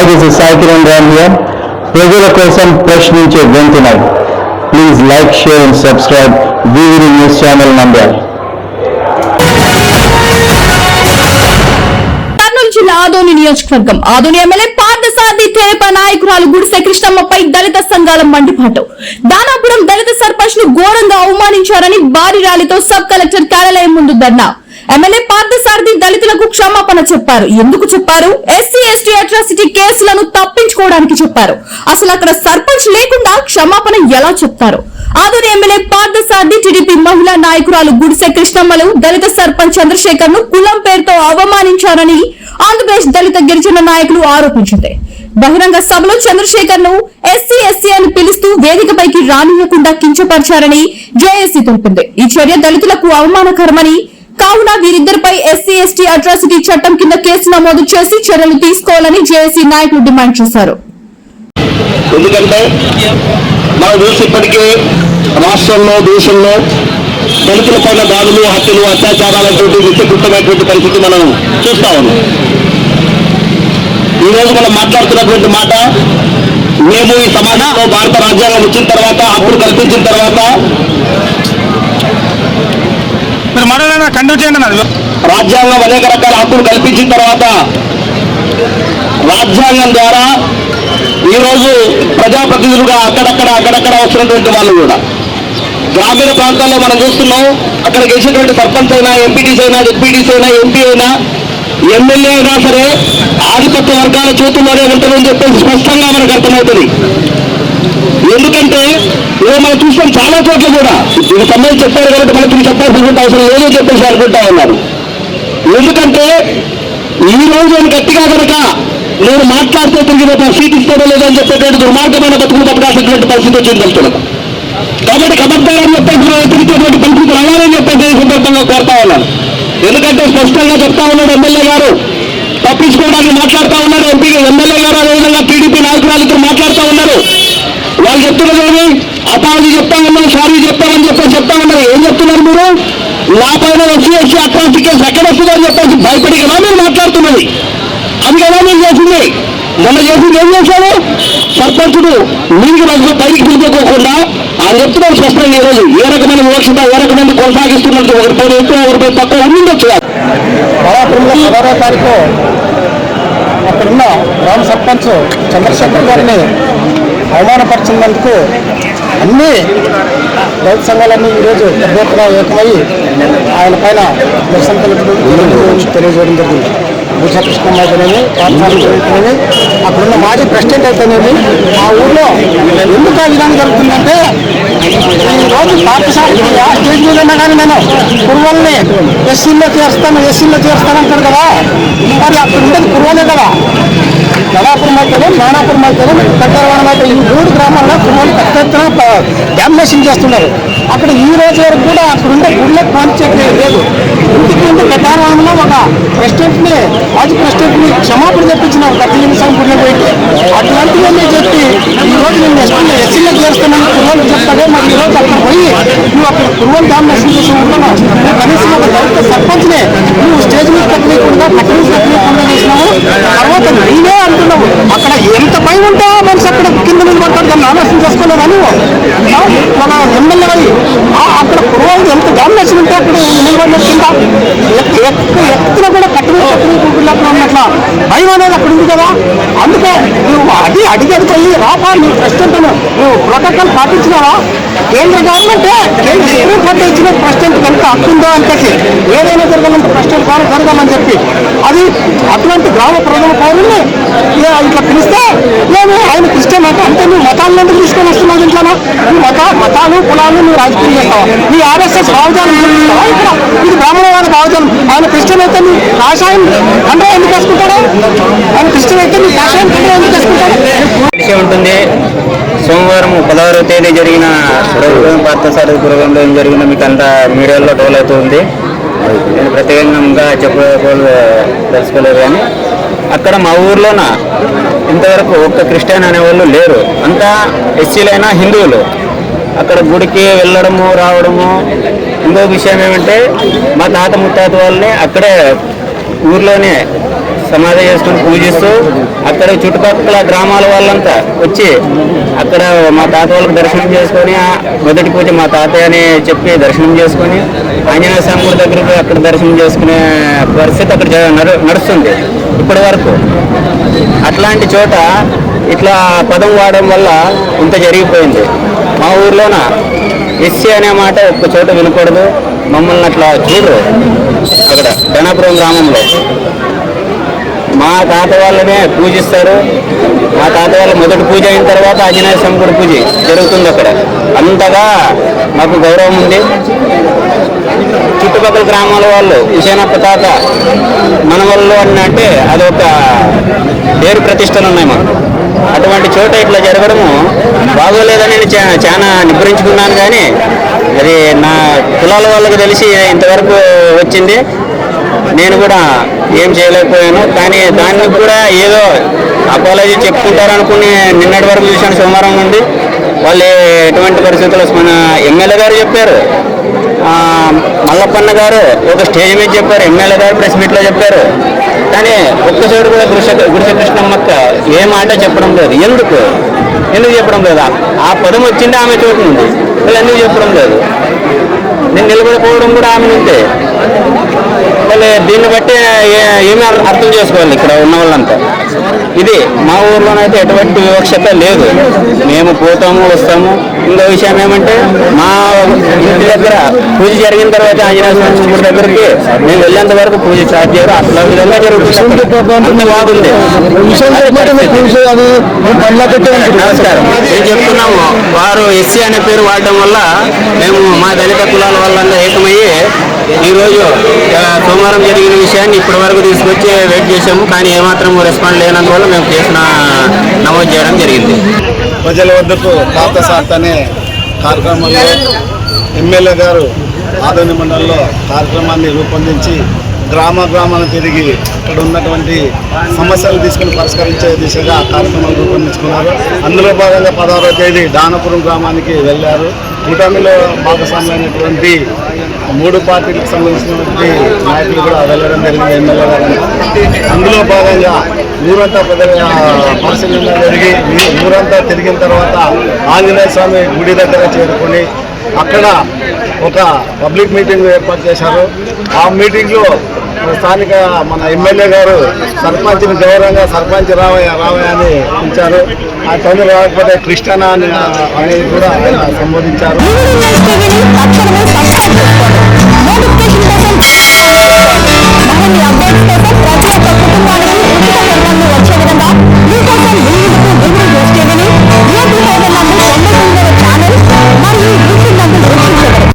Hi this is Saikiran Ram here ప్రజల కోసం ప్రశ్నించే గొంతునై. Please like share and subscribe V V D news channel number Kurnool జిల్లా ఆదోని నియోజకవర్గం. Adoni MLA Parthasarathi తెరప నాయకురాలు గుడిసె కృష్ణమ్మపై దళిత సంఘాల మండిపాటు దానాపురం దళిత సర్పంచ్ను ఘోరంగా అవమానించారని భారీ ర్యాలీతో సబ్ కలెక్టర్ కార్యాలయం ముందు ధర్నా. ఎమ్మెల్యే పార్థసారథి దళితులకు క్షమాపణ చెప్పారు. ఎందుకు చెప్పారు? ఎస్సీ ఎస్టీ అట్రాసిటీ కేసులను తప్పించుకోవడానికి చెప్పారు. అసలు అక్కడ సర్పంచ్ లేకుండా క్షమాపణ ఎలా చెప్తారు? ఆదూరు ఎమ్మెల్యే పార్థసారథి టీడీపీ మహిళా నాయకురాలు గుడిసె కృష్ణమ్మలు దళిత సర్పంచ్ చంద్రశేఖర్ను కులం పేరుతో అవమానించారని ఆంధ్రప్రదేశ్ దళిత గిరిజన నాయకులు ఆరోపించింది. బహిరంగ సభలో చంద్రశేఖర్ను ఎస్సీ ఎస్సీ అని పిలుస్తూ వేదికపైకి రానియకుండా కించపరిచారని జేఏసీ తెలిపింది. ఈ చర్య దళితులకు అవమానకరమని కావున వీరిద్దరిపై ఎస్సీ ఎస్టీ అట్రాసిటీ చట్టం కింద కేసు నమోదు చేసి చర్యలు తీసుకోవాలని జేఏసీ నాయకులు డిమాండ్ చేశారు. ఎందుకంటే మనం చూసి ఇప్పటికే రాష్ట్రంలో దేశంలో దళితుల పైన దాడులు హత్యలు అత్యాచారాలటువంటి విత్తుకుట్టమైనటువంటి పరిస్థితి మనం చూస్తా ఉన్నాం. ఈరోజు మనం మాట్లాడుతున్నటువంటి మాట మేము ఈ సమాజంలో భారత రాజ్యాంగం వచ్చిన తర్వాత అప్పుడు కల్పించిన తర్వాత మీరు మరో కంటిన్యూ చేయండి అన్నది రాజ్యాంగం అనేక రకాల హక్కులు కల్పించిన తర్వాత రాజ్యాంగం ద్వారా ఈరోజు ప్రజాప్రతినిధులుగా అక్కడక్కడ అక్కడక్కడ వస్తున్నటువంటి వాళ్ళు కూడా. గ్రామీణ ప్రాంతాల్లో మనం చూస్తున్నాం అక్కడ గెలిచినటువంటి సర్పంచ్ అయినా ఎంపీటీస్ అయినా డిప్యూటీస్ అయినా ఎంపీ అయినా ఎమ్మెల్యే అయినా సరే ఆధిపత్య వర్గాల చేతుల్లోనే ఉంటుందని చెప్పేసి స్పష్టంగా మనకు అర్థమవుతుంది. ఎందుకంటే ఇవి మనం చూసాం చాలా చోట్ల కూడా. ఇది సంబంధించి చెప్పారు కాబట్టి మనకి ఇది చెప్పాల్సిన అవసరం లేదో చెప్పేసి అనుకుంటా ఉన్నారు. ఎందుకంటే ఈ రోజు నేను గట్టిగా కనుక నేను మాట్లాడితే తిరిగి రేపు సీట్ ఇస్తాడో లేదో అని చెప్పేటువంటి దుర్మార్గమైన బతుకులు బతకాల్సినటువంటి పరిస్థితి వచ్చింది తెలుస్తున్నది కాబట్టి కబద్దాలని చెప్పేసి మనం ఎదిరించేటువంటి పరిస్థితులు అలానే చెప్పేసి ఈ సందర్భంగా కోరుతా ఉన్నాను. ఎందుకంటే స్పష్టంగా చెప్తా ఉన్నాడు ఎమ్మెల్యే గారు. తప్పించుకోవడానికి మాట్లాడుతూ ఉన్నారు ఎంపీ ఎమ్మెల్యే గారు అదేవిధంగా టీడీపీ నాయకురాలు ఇద్దరు మాట్లాడుతూ ఉన్నారు వాళ్ళు చెప్తున్నారు ఏమి అపాలజీ చెప్తా ఉన్నాం సారీ చెప్తామని చెప్పేసి చెప్తా ఉన్నారు. ఏం చెప్తున్నారు మీరు? నా పైన వచ్చి వచ్చి అట్రాసిటీ కేసు ఎక్కడ వస్తుందని చెప్పేసి భయపడి కదా మీరు మాట్లాడుతున్నది. అది కదా మీరు చేసింది. మొన్న చేసింది ఏం చేశారు? సర్పంచుడు మీకు రోజు పైకి పిలుచుకోకుండా ఆయన చెప్తున్నారు స్పష్టంగా ఈరోజు ఏ రకమైన వివక్షత ఏ రకమైన కొనసాగిస్తున్నట్టు ఒకరిపై ఎక్కువ ఒకరిపై తక్కువ ఉండిండొచ్చు పదహారు తారీఖు అక్కడున్న గ్రామ సర్పంచ్ చంద్రశేఖర్ గారిని అవమానపరిచినందుకు అన్ని రైతు సంఘాలన్నీ ఈరోజు పెద్ద ఎత్తున ఏకమై ఆయన పైన నిరసన తెలియజేయడం జరిగింది. భూషకృష్ణ అయితేనేమి పాఠశాలని అయితేనేమి అక్కడున్న మాజీ ప్రెసిడెంట్ అయితేనేమి ఆ ఊళ్ళో ఎందుకు ఆ విధానం జరుగుతుందంటే ఈరోజు పాఠశాల స్టేజ్ మీద ఉన్నా కానీ నేను కురువల్ని ఎస్సీలో చేస్తాను ఎస్సీలో చేస్తాను అంటాడు కదా. మరి అక్కడ ఉండేది కురువలే కదా. గడాపురం అయితే నానాపురం అయితే పెద్దవారం అయితే ఈ మూడు గ్రామాల్లో కుర్రోలు పెద్ద ఎత్తున డామినేషన్ చేస్తున్నారు. అక్కడ ఈ రోజు వరకు కూడా అక్కడ ఉండే గుళ్ళకి పంచేట్లేదు లేదు. ఎందుకంటే ఉంటే ఒక ప్రెసిడెంట్ని మాజీ ప్రెసిడెంట్ని క్షమాపణ చెప్పించిన గత నిమిషం గుళ్ళ పోయి అట్లాంటివన్నీ చెప్పి ఈరోజు నేను ఎస్పీ ఎస్సీలో చేస్తానని కుర్రోలు చెప్తాడే మరి ఈరోజు అక్కడ పోయి నువ్వు అక్కడ కుర్రోలు డామినేషన్ చేసి ఉంటున్నావు కనీసం ఒక దళిత సర్పంచ్ని నువ్వు స్టేజ్ మీద పెట్టలేకుండా పక్కన తగ్గలేకుండా చేసినావు. తర్వాత నేనే అంటున్నావు అక్కడ ఎంత భయం ఉంటే మనిషి అక్కడ కింద నిలబడతాడు దాన్ని ఆలోచన చేసుకోలేదా నువ్వు? మన ఎమ్మెల్యే అక్కడ కుర్రోలు ఎంత డామినేషన్ ఉంటే అక్కడ నిలబడిన కింద ఎక్- కూడా కట్టలు కట్టలు కూతుళ్ళప్పుడు ఉన్నట్ల? భయం అనేది అక్కడ ఉంది కదా? అందుకే నువ్వు అది అడిగేది పోయి రాపా నీ ప్రెసిడెంట్ నువ్వు ప్రోటోకాల్ పాటించినావా? కేంద్ర గవర్నమెంట్ కేంద్ర సుప్రీం కోర్టు ఇచ్చిన ప్రెసిడెంట్ కనుక హక్కుందో అంటే ఏదైనా జరగాలంటే ప్రెసిడెంట్ ద్వారా జరగాలని చెప్పి. అది అటువంటి గ్రామ ప్రజల పౌరుల్ని ఇట్లా పిలిస్తే మేము ఆయన క్రిస్టియన్ అంటే అంటే నువ్వు మతాలను ఎందుకు తీసుకొని వస్తున్నావు ఇంట్లో నువ్వు మత మతాలు కులాలు నువ్వు రాజకీయం చేస్తావు? నీ ఆర్ఎస్ఎస్ భావజాలం ఇక్కడ? ఇది బ్రాహ్మణవాద భావజాలం. ఆయన క్రిస్టియన్ అయితే నీ కాషాయం అంటే ఎందుకు వేసుకుంటాడు ఆయన క్రిస్టియన్ అయితే నీ కాషాయం అంటే ఎందుకు వేసుకుంటాడు ఉంటుంది. సోమవారం పదహారవ తేదీ జరిగిన పార్థసారథి పురగంలో ఏం జరిగిన మీకు అంతా మీడియాలో డోల్ అవుతుంది. నేను ప్రత్యేకంగా చెప్పలేదు తెలుసుకోలేదు కానీ అక్కడ మా ఊర్లోన ఇంతవరకు ఒక్క క్రిస్టియన్ అనేవాళ్ళు లేరు. అంతా ఎస్సీలైనా హిందువులు. అక్కడ గుడికి వెళ్ళడము రావడము ఇంకో విషయం ఏమంటే మా తాత ముత్తాత వాళ్ళని అక్కడే ఊర్లోనే సమాధి చేసుకుని పూజిస్తూ అక్కడ చుట్టుపక్కల గ్రామాల వాళ్ళంతా వచ్చి అక్కడ మా తాత వాళ్ళకి దర్శనం చేసుకొని మొదటి పూజ మా తాతయ్య అని చెప్పి దర్శనం చేసుకొని ఆంజనేయ స్వామి గుడి దగ్గరకు అక్కడ దర్శనం చేసుకునే పరిస్థితి అక్కడ నడుస్తుంది ఇప్పటి వరకు. అట్లాంటి చోట ఇట్లా పదం వాడడం వల్ల ఇంత జరిగిపోయింది. మా ఊర్లోన ఎస్సీ అనే మాట ఒక్క చోట వినకూడదు. మమ్మల్ని అట్లా చూడరు. అక్కడ ధనాపురం గ్రామంలో. మా తాత వాళ్ళనే పూజిస్తారు. మా తాత వాళ్ళ మొదటి పూజ అయిన తర్వాత ఆంజనేయ స్వామి పూజ జరుగుతుంది అక్కడ. అంతగా మాకు గౌరవం ఉంది. చుట్టుపక్కల గ్రామాల వాళ్ళు విజయనప్ప తాత మన వాళ్ళు అంటే అదొక పేరు ప్రతిష్టలు ఉన్నాయి మాకు. అటువంటి చోట ఇట్లా జరగడము బాగోలేదని నేను చా- చాలా నిగ్రహించుకున్నాను కానీ అది నా కులాల వాళ్ళకి తెలిసి ఇంతవరకు వచ్చింది. నేను కూడా ఏం చేయలేకపోయాను. కానీ దాన్ని కూడా ఏదో అపాలజీ చెప్పుకుంటారనుకుని నిన్నటి వరకు చూశాను సోమవారం నుండి. వాళ్ళు ఎటువంటి పరిస్థితుల్లో మన ఎమ్మెల్యే గారు చెప్పారు. మల్లప్పన్న గారు ఒక స్టేజ్ మీద చెప్పారు ఎమ్మెల్యే గారు ప్రెస్ మీట్లో చెప్పారు. కానీ ఒక్కసారి కూడా గురుష గురుషకృష్ణమ్మక్క ఏ మాట చెప్పడం లేదు. ఎందుకు? ఎందుకు చెప్పడం లేదు? ఆ పదం వచ్చింది ఆమె చోటు నుండి. వీళ్ళు ఎందుకు చెప్పడం లేదు? నేను నిలబడిపోవడం కూడా ఆమె నుండి. మళ్ళీ దీన్ని బట్టి ఏ- ఏమి అర్థం చేసుకోవాలి ఇక్కడ ఉన్న వాళ్ళంతా. ఇది మా ఊర్లోనైతే ఎటువంటి వివక్షత లేదు. మేము పోతాము వస్తాము. ఇంకో విషయం ఏమంటే మా దగ్గర పూజ జరిగిన తర్వాత ఆంజనేయ స్వామి గుడి దగ్గరికి మేము వెళ్ళేంత వరకు పూజ స్టార్ట్ చేయరు. అట్లా విధంగా జరుగుతుంది. బాగుంది. నమస్కారం. నేను చెప్తున్నాము వారు ఎస్సీ అనే పేరు వాడడం వల్ల మేము మా దళిత కులాల వాళ్ళంతా ఏకమయ్యి ఈరోజు సోమవారం జరిగిన విషయాన్ని ఇప్పటి వరకు తీసుకొచ్చి వెయిట్ చేసాము కానీ ఏమాత్రం రెస్పాండ్ లేనందువల్ల మేము కేసున నమోదు చేయడం జరిగింది. ప్రజల వద్దకు తాత సాత్ అనే కార్యక్రమంలో ఎమ్మెల్యే గారు ఆదోని మండలంలో కార్యక్రమాన్ని రూపొందించి గ్రామ గ్రామాలను తిరిగి ఇక్కడ ఉన్నటువంటి సమస్యలు తీసుకుని పరిష్కరించే దిశగా కార్యక్రమాలు రూపొందించుకున్నారు. అందులో భాగంగా పదహారో తేదీ దానపురం గ్రామానికి వెళ్ళారు. కూటమిలో భాగస్వామ్యమైనటువంటి మూడు పార్టీలకు సంబంధించినటువంటి నాయకులు కూడా వెళ్ళడం జరిగింది ఎమ్మెల్యే గారు. అందులో భాగంగా ఊరంతా ప్రజల పరిశీలన జరిగి ఊరంతా తిరిగిన తర్వాత ఆంజనేయ స్వామి గుడి దగ్గర చేరుకొని అక్కడ ఒక పబ్లిక్ మీటింగ్ ఏర్పాటు చేశారు. ఆ మీటింగ్లో స్థానిక మన ఎమ్మెల్యే గారు సర్పంచ్ని గౌరవంగా సర్పంచ్ రావయ్య రావయ్య అని పిలిచారు. ఆ తొందర రాకపోతే కృష్ణ అని కూడా ఆయన సంబోధించారు.